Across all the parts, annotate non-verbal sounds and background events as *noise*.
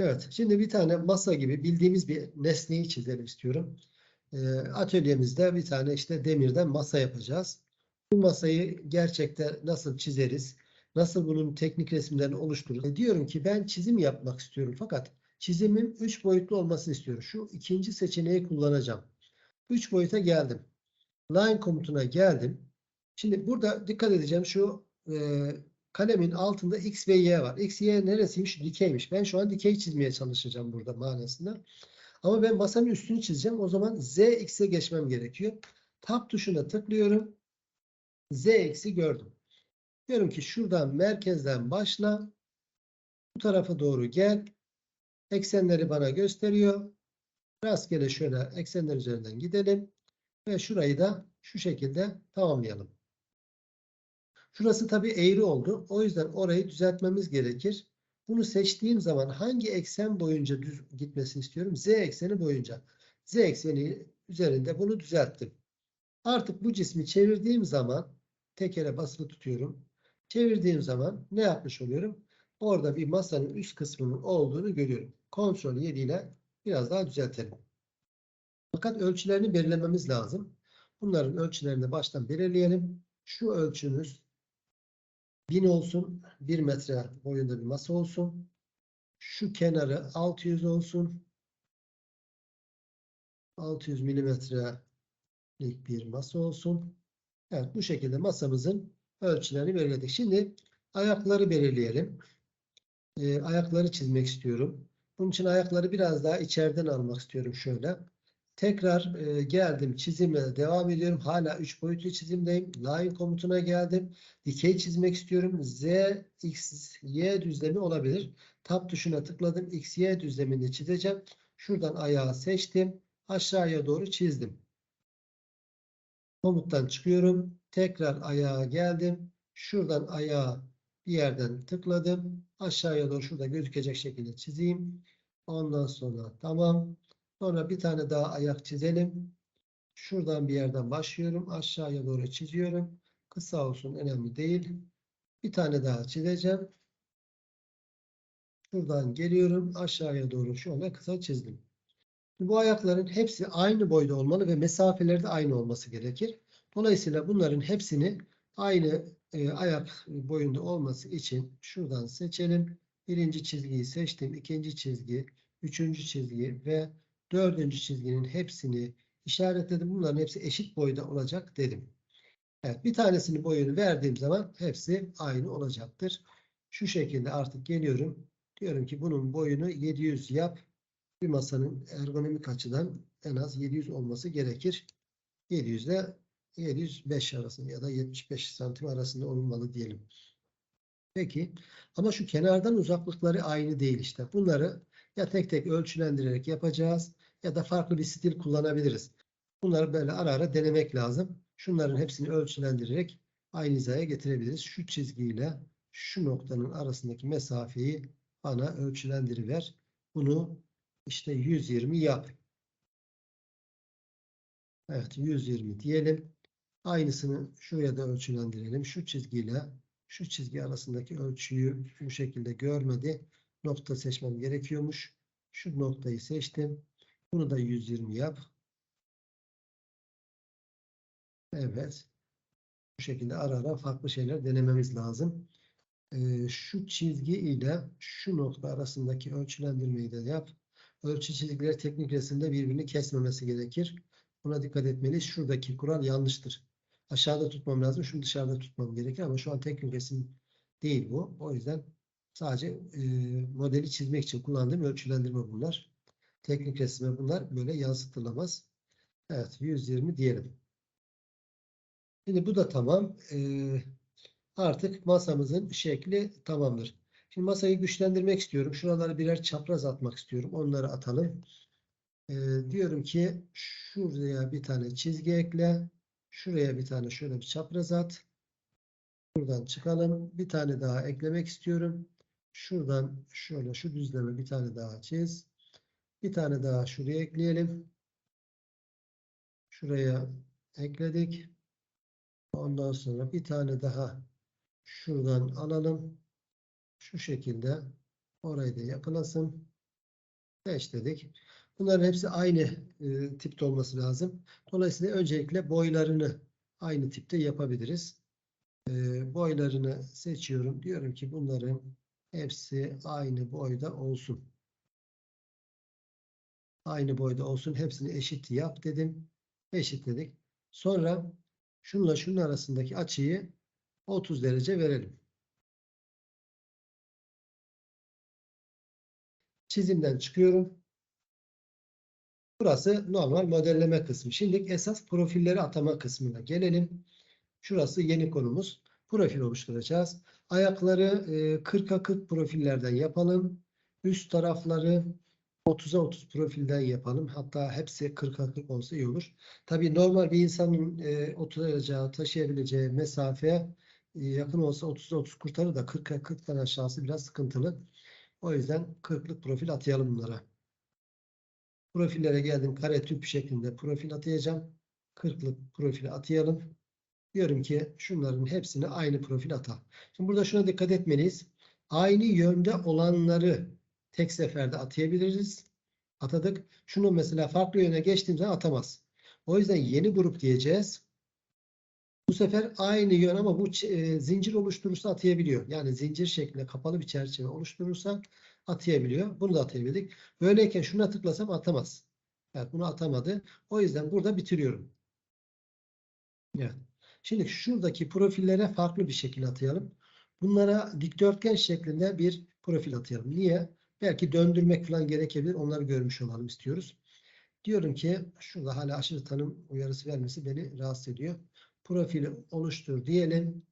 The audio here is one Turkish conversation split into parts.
Evet, şimdi bir tane masa gibi bildiğimiz bir nesneyi çizelim istiyorum. Ee, atölyemizde bir tane işte demirden masa yapacağız. Bu masayı gerçekten nasıl çizeriz? Nasıl bunun teknik resimlerini oluştururuz? E, diyorum ki ben çizim yapmak istiyorum fakat çizimin 3 boyutlu olmasını istiyorum. Şu ikinci seçeneği kullanacağım. 3 boyuta geldim. Line komutuna geldim. Şimdi burada dikkat edeceğim şu e, kalemin altında X ve Y var. X, Y neresiymiş? Dikeymiş. Ben şu an dikey çizmeye çalışacağım burada manasında. Ama ben masanın üstünü çizeceğim. O zaman Z, X'e geçmem gerekiyor. Tab tuşuna tıklıyorum. Z, X'i gördüm. Diyorum ki şuradan merkezden başla. Bu tarafa doğru gel. Eksenleri bana gösteriyor. Rastgele şöyle eksenler üzerinden gidelim. Ve şurayı da şu şekilde tamamlayalım. Şurası tabii eğri oldu. O yüzden orayı düzeltmemiz gerekir. Bunu seçtiğim zaman hangi eksen boyunca düz gitmesini istiyorum? Z ekseni boyunca. Z ekseni üzerinde bunu düzelttim. Artık bu cismi çevirdiğim zaman tekere basılı tutuyorum. Çevirdiğim zaman ne yapmış oluyorum? Orada bir masanın üst kısmının olduğunu görüyorum. Kontrol 7 ile biraz daha düzeltelim. Fakat ölçülerini belirlememiz lazım. Bunların ölçülerini baştan belirleyelim. Şu ölçümüz 1000 olsun. 1 metre boyunda bir masa olsun. Şu kenarı 600 olsun. 600 milimetrelik bir masa olsun. Evet bu şekilde masamızın ölçülerini belirledik. Şimdi ayakları belirleyelim. Ee, ayakları çizmek istiyorum. Bunun için ayakları biraz daha içeriden almak istiyorum şöyle. Tekrar e, geldim çizime devam ediyorum. Hala 3 boyutlu çizimdeyim. Line komutuna geldim. Dikey çizmek istiyorum. Z, X, Y düzlemi olabilir. Tab tuşuna tıkladım. X, Y düzlemini çizeceğim. Şuradan ayağı seçtim. Aşağıya doğru çizdim. Komuttan çıkıyorum. Tekrar ayağa geldim. Şuradan ayağı bir yerden tıkladım. Aşağıya doğru şurada gözükecek şekilde çizeyim. Ondan sonra tamam. Sonra bir tane daha ayak çizelim. Şuradan bir yerden başlıyorum. Aşağıya doğru çiziyorum. Kısa olsun önemli değil. Bir tane daha çizeceğim. Şuradan geliyorum. Aşağıya doğru şöyle kısa çizdim. Bu ayakların hepsi aynı boyda olmalı ve mesafeleri de aynı olması gerekir. Dolayısıyla bunların hepsini aynı e, ayak boyunda olması için şuradan seçelim. Birinci çizgiyi seçtim. ikinci çizgi, üçüncü çizgi ve dördüncü çizginin hepsini işaretledim. Bunların hepsi eşit boyda olacak dedim. Evet, bir tanesinin boyunu verdiğim zaman hepsi aynı olacaktır. Şu şekilde artık geliyorum. Diyorum ki bunun boyunu 700 yap. Bir masanın ergonomik açıdan en az 700 olması gerekir. 700 ile 705 arasında ya da 75 santim arasında olmalı diyelim. Peki ama şu kenardan uzaklıkları aynı değil işte. Bunları ya tek tek ölçülendirerek yapacağız ya da farklı bir stil kullanabiliriz. Bunları böyle ara ara denemek lazım. Şunların hepsini ölçülendirerek aynı hizaya getirebiliriz. Şu çizgiyle şu noktanın arasındaki mesafeyi bana ölçülendiriver. Bunu işte 120 yap. Evet 120 diyelim. Aynısını şuraya da ölçülendirelim. Şu çizgiyle şu çizgi arasındaki ölçüyü bu şekilde görmedi. Nokta seçmem gerekiyormuş. Şu noktayı seçtim. Bunu da 120 yap. Evet. Bu şekilde ara ara farklı şeyler denememiz lazım. Ee, şu çizgi ile şu nokta arasındaki ölçülendirmeyi de yap. Ölçü çizgileri teknik resimde birbirini kesmemesi gerekir. Buna dikkat etmeliyiz. Şuradaki kural yanlıştır. Aşağıda tutmam lazım. Şunu dışarıda tutmam gerekir ama şu an teknik resim değil bu. O yüzden sadece e, modeli çizmek için kullandığım ölçülendirme bunlar. Teknik resme bunlar böyle yansıtılamaz. Evet 120 diyelim. Şimdi bu da tamam. Ee, artık masamızın şekli tamamdır. Şimdi masayı güçlendirmek istiyorum. Şuraları birer çapraz atmak istiyorum. Onları atalım. Ee, diyorum ki şuraya bir tane çizgi ekle. Şuraya bir tane şöyle bir çapraz at. Buradan çıkalım. Bir tane daha eklemek istiyorum. Şuradan şöyle şu düzleme bir tane daha çiz. Bir tane daha şuraya ekleyelim. Şuraya ekledik. Ondan sonra bir tane daha şuradan alalım. Şu şekilde orayı da yakınasın. Seçtik. Bunların hepsi aynı e, tipte olması lazım. Dolayısıyla öncelikle boylarını aynı tipte yapabiliriz. E, boylarını seçiyorum. Diyorum ki bunların hepsi aynı boyda olsun. Aynı boyda olsun. Hepsini eşit yap dedim. Eşitledik. Sonra şunla şunun arasındaki açıyı 30 derece verelim. Çizimden çıkıyorum. Burası normal modelleme kısmı. Şimdi esas profilleri atama kısmına gelelim. Şurası yeni konumuz. Profil oluşturacağız. Ayakları e, 40'a 40 profillerden yapalım. Üst tarafları 30'a 30 profilden yapalım. Hatta hepsi 40'a 40 olsa iyi olur. Tabii normal bir insanın e, oturacağı, taşıyabileceği mesafeye e, yakın olsa 30'a 30 kurtarır da 40'a 40'tan aşağısı biraz sıkıntılı. O yüzden 40'lık profil atayalım bunlara. Profillere geldim. Kare tüp şeklinde profil atayacağım. 40'lık profili atayalım. Diyorum ki şunların hepsini aynı profil ata. Şimdi burada şuna dikkat etmeliyiz. Aynı yönde olanları tek seferde atayabiliriz. Atadık. Şunu mesela farklı yöne geçtiğimde atamaz. O yüzden yeni grup diyeceğiz. Bu sefer aynı yön ama bu e, zincir oluşturursa atayabiliyor. Yani zincir şeklinde kapalı bir çerçeve oluşturursa atayabiliyor. Bunu da atayabildik. Böyleyken şuna tıklasam atamaz. Evet bunu atamadı. O yüzden burada bitiriyorum. Evet. Şimdi şuradaki profillere farklı bir şekilde atayalım. Bunlara dikdörtgen şeklinde bir profil atayalım. Niye? Belki döndürmek falan gerekebilir. Onları görmüş olalım istiyoruz. Diyorum ki şurada hala aşırı tanım uyarısı vermesi beni rahatsız ediyor. Profili oluştur diyelim.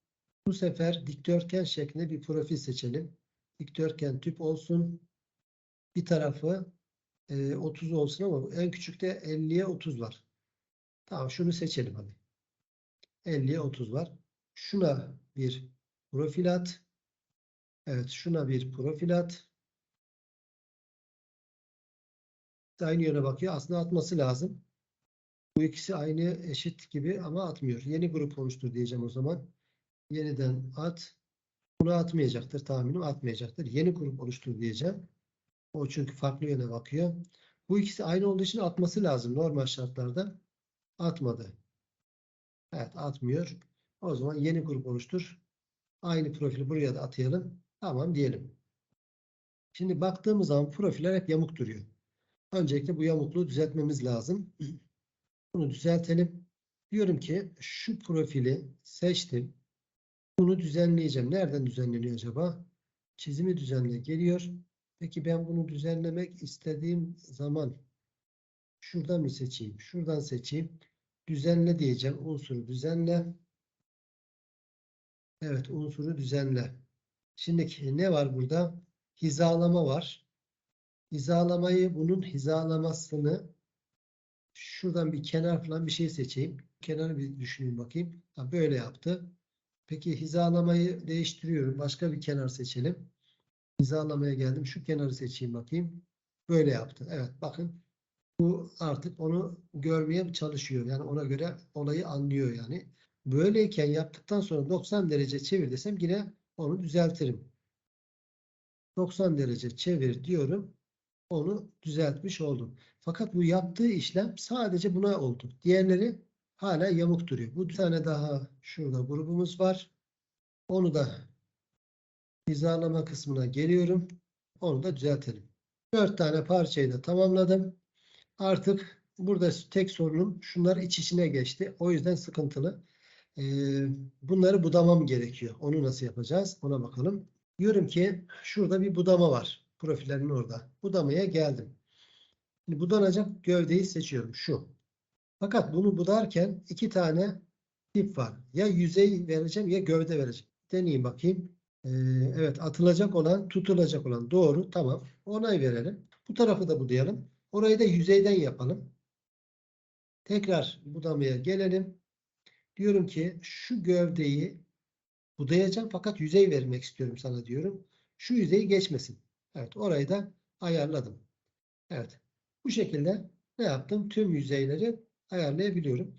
Bu sefer dikdörtgen şeklinde bir profil seçelim. Dikdörtgen tüp olsun. Bir tarafı e, 30 olsun ama en küçükte 50'ye 30 var. Tamam şunu seçelim hadi. 50'ye 30 var. Şuna bir profil at. Evet şuna bir profil at. Aynı yöne bakıyor. Aslında atması lazım. Bu ikisi aynı eşit gibi ama atmıyor. Yeni grup oluştur diyeceğim o zaman. Yeniden at. Bunu atmayacaktır. Tahminim atmayacaktır. Yeni grup oluştur diyeceğim. O çünkü farklı yöne bakıyor. Bu ikisi aynı olduğu için atması lazım normal şartlarda. Atmadı. Evet atmıyor. O zaman yeni grup oluştur. Aynı profili buraya da atayalım. Tamam diyelim. Şimdi baktığımız zaman profiller hep yamuk duruyor. Öncelikle bu yamukluğu düzeltmemiz lazım. *clears throat* Bunu düzeltelim. Diyorum ki şu profili seçtim. Bunu düzenleyeceğim. Nereden düzenleniyor acaba? Çizimi düzenle geliyor. Peki ben bunu düzenlemek istediğim zaman şuradan mı seçeyim? Şuradan seçeyim. Düzenle diyeceğim. Unsuru düzenle. Evet unsuru düzenle. Şimdi ne var burada? Hizalama var. Hizalamayı bunun hizalamasını şuradan bir kenar falan bir şey seçeyim. Kenarı bir düşüneyim bakayım. Ha, böyle yaptı. Peki hizalamayı değiştiriyorum. Başka bir kenar seçelim. Hizalamaya geldim. Şu kenarı seçeyim bakayım. Böyle yaptı. Evet bakın. Bu artık onu görmeye çalışıyor. Yani ona göre olayı anlıyor yani. Böyleyken yaptıktan sonra 90 derece çevir desem yine onu düzeltirim. 90 derece çevir diyorum. Onu düzeltmiş oldum. Fakat bu yaptığı işlem sadece buna oldu. Diğerleri hala yamuk duruyor. Bu bir tane daha şurada grubumuz var. Onu da hizalama kısmına geliyorum. Onu da düzeltelim. 4 tane parçayı da tamamladım. Artık burada tek sorunum şunlar iç içine geçti. O yüzden sıkıntılı. Ee, bunları budamam gerekiyor. Onu nasıl yapacağız? Ona bakalım. Diyorum ki şurada bir budama var. Profillerin orada. Budamaya geldim. Şimdi budanacak gövdeyi seçiyorum. Şu. Fakat bunu budarken iki tane tip var. Ya yüzey vereceğim ya gövde vereceğim. Deneyeyim bakayım. Ee, evet atılacak olan tutulacak olan doğru. Tamam. Onay verelim. Bu tarafı da budayalım. Orayı da yüzeyden yapalım. Tekrar budamaya gelelim. Diyorum ki şu gövdeyi budayacağım fakat yüzey vermek istiyorum sana diyorum. Şu yüzeyi geçmesin. Evet orayı da ayarladım. Evet. Bu şekilde ne yaptım? Tüm yüzeyleri ayarlayabiliyorum.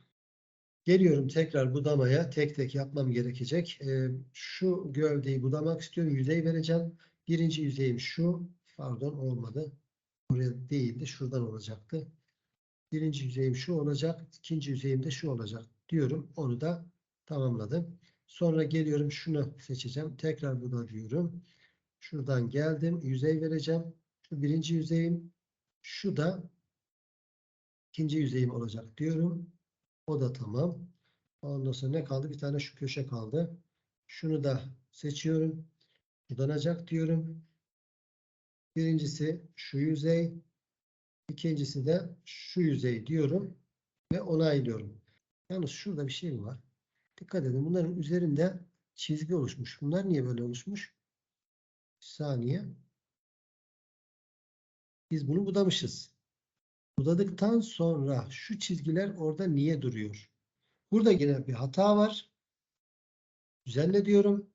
Geliyorum tekrar budamaya. Tek tek yapmam gerekecek. Ee, şu gövdeyi budamak istiyorum. Yüzey vereceğim. Birinci yüzeyim şu. Pardon olmadı. Buraya değildi. Şuradan olacaktı. Birinci yüzeyim şu olacak. ikinci yüzeyim de şu olacak diyorum. Onu da tamamladım. Sonra geliyorum şunu seçeceğim. Tekrar bu da diyorum. Şuradan geldim. Yüzey vereceğim. Şu birinci yüzeyim. Şu da ikinci yüzeyim olacak diyorum. O da tamam. Ondan sonra ne kaldı? Bir tane şu köşe kaldı. Şunu da seçiyorum. Budanacak diyorum. Birincisi şu yüzey. İkincisi de şu yüzey diyorum. Ve onaylıyorum. Yalnız şurada bir şey var. Dikkat edin. Bunların üzerinde çizgi oluşmuş. Bunlar niye böyle oluşmuş? Bir saniye. Biz bunu budamışız. Budadıktan sonra şu çizgiler orada niye duruyor? Burada yine bir hata var. Düzenle diyorum.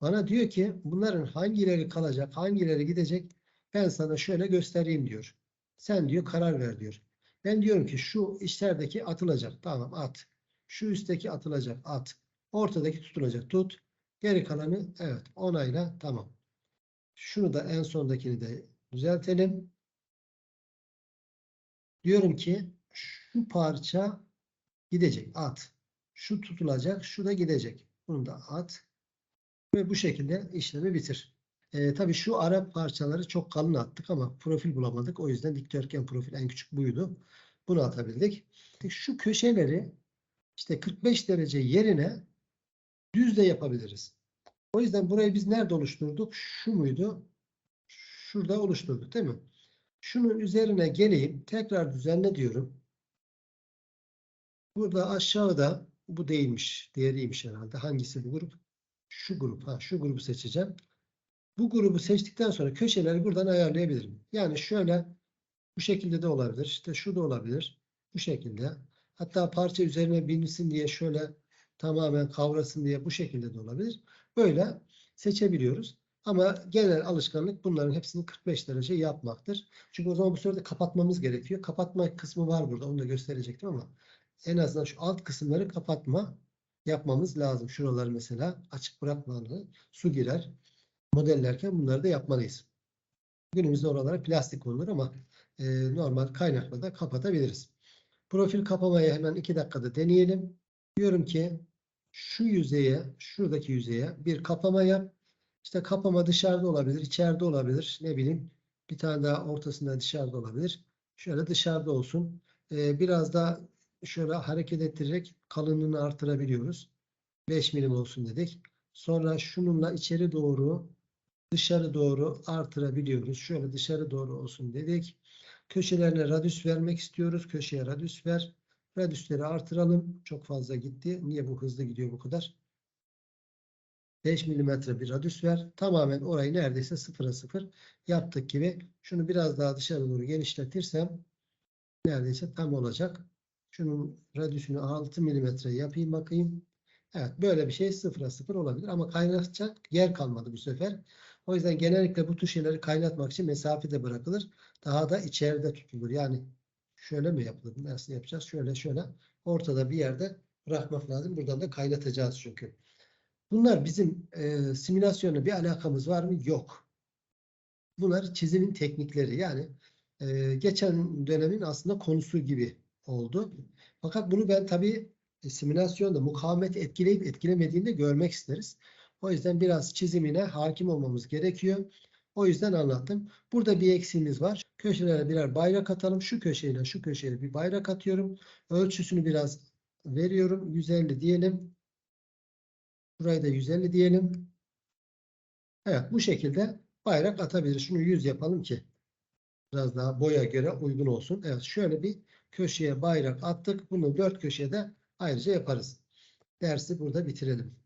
Bana diyor ki bunların hangileri kalacak, hangileri gidecek ben sana şöyle göstereyim diyor. Sen diyor karar ver diyor. Ben diyorum ki şu içlerdeki atılacak. Tamam at. Şu üstteki atılacak. At. Ortadaki tutulacak. Tut. Geri kalanı evet onayla. Tamam. Şunu da en sondakini de düzeltelim. Diyorum ki şu parça gidecek. At. Şu tutulacak. Şu da gidecek. Bunu da at. Ve bu şekilde işlemi bitir. E, tabii şu ara parçaları çok kalın attık ama profil bulamadık. O yüzden dikdörtgen profil en küçük buydu. Bunu atabildik. Şu köşeleri işte 45 derece yerine düz de yapabiliriz. O yüzden burayı biz nerede oluşturduk? Şu muydu? Şurada oluşturduk değil mi? Şunun üzerine geleyim. Tekrar düzenle diyorum. Burada aşağıda bu değilmiş. Diğeriymiş herhalde. Hangisi bu grup? Şu grup. Ha, şu grubu seçeceğim. Bu grubu seçtikten sonra köşeleri buradan ayarlayabilirim. Yani şöyle bu şekilde de olabilir. İşte şu da olabilir. Bu şekilde. Hatta parça üzerine binsin diye şöyle tamamen kavrasın diye bu şekilde de olabilir. Böyle seçebiliyoruz. Ama genel alışkanlık bunların hepsini 45 derece yapmaktır. Çünkü o zaman bu sırada kapatmamız gerekiyor. Kapatma kısmı var burada. Onu da gösterecektim ama en azından şu alt kısımları kapatma yapmamız lazım. Şuraları mesela açık bırakmalı. Su girer. Modellerken bunları da yapmalıyız. Günümüzde oralara plastik konulur ama e, normal kaynakla da kapatabiliriz. Profil kapamayı hemen 2 dakikada deneyelim. Diyorum ki şu yüzeye, şuradaki yüzeye bir kapama yap. İşte kapama dışarıda olabilir, içeride olabilir. Ne bileyim bir tane daha ortasında dışarıda olabilir. Şöyle dışarıda olsun. Ee, biraz da şöyle hareket ettirerek kalınlığını artırabiliyoruz. 5 milim olsun dedik. Sonra şununla içeri doğru dışarı doğru artırabiliyoruz. Şöyle dışarı doğru olsun dedik. Köşelerine radius vermek istiyoruz. Köşeye radius ver. Radiusleri artıralım. Çok fazla gitti. Niye bu hızlı gidiyor bu kadar? 5 milimetre bir radius ver. Tamamen orayı neredeyse sıfıra sıfır yaptık gibi. Şunu biraz daha dışarı doğru genişletirsem neredeyse tam olacak. Şunun radiusunu 6 milimetre yapayım bakayım. Evet böyle bir şey sıfıra sıfır olabilir ama kaynatacak yer kalmadı bu sefer. O yüzden genellikle bu tür şeyleri kaynatmak için mesafede bırakılır. Daha da içeride tutulur. Yani şöyle mi yapılır? Nasıl yapacağız? Şöyle şöyle ortada bir yerde bırakmak lazım. Buradan da kaynatacağız çünkü. Bunlar bizim e, simülasyonla bir alakamız var mı? Yok. Bunlar çizimin teknikleri. Yani e, geçen dönemin aslında konusu gibi oldu. Fakat bunu ben tabii e, simülasyonda mukavemet etkileyip etkilemediğini de görmek isteriz. O yüzden biraz çizimine hakim olmamız gerekiyor. O yüzden anlattım. Burada bir eksiğimiz var. Köşelere birer bayrak atalım. Şu köşeyle şu köşeye bir bayrak atıyorum. Ölçüsünü biraz veriyorum. 150 diyelim. Burayı da 150 diyelim. Evet bu şekilde bayrak atabiliriz. Şunu 100 yapalım ki biraz daha boya göre uygun olsun. Evet şöyle bir köşeye bayrak attık. Bunu dört köşede ayrıca yaparız. Dersi burada bitirelim.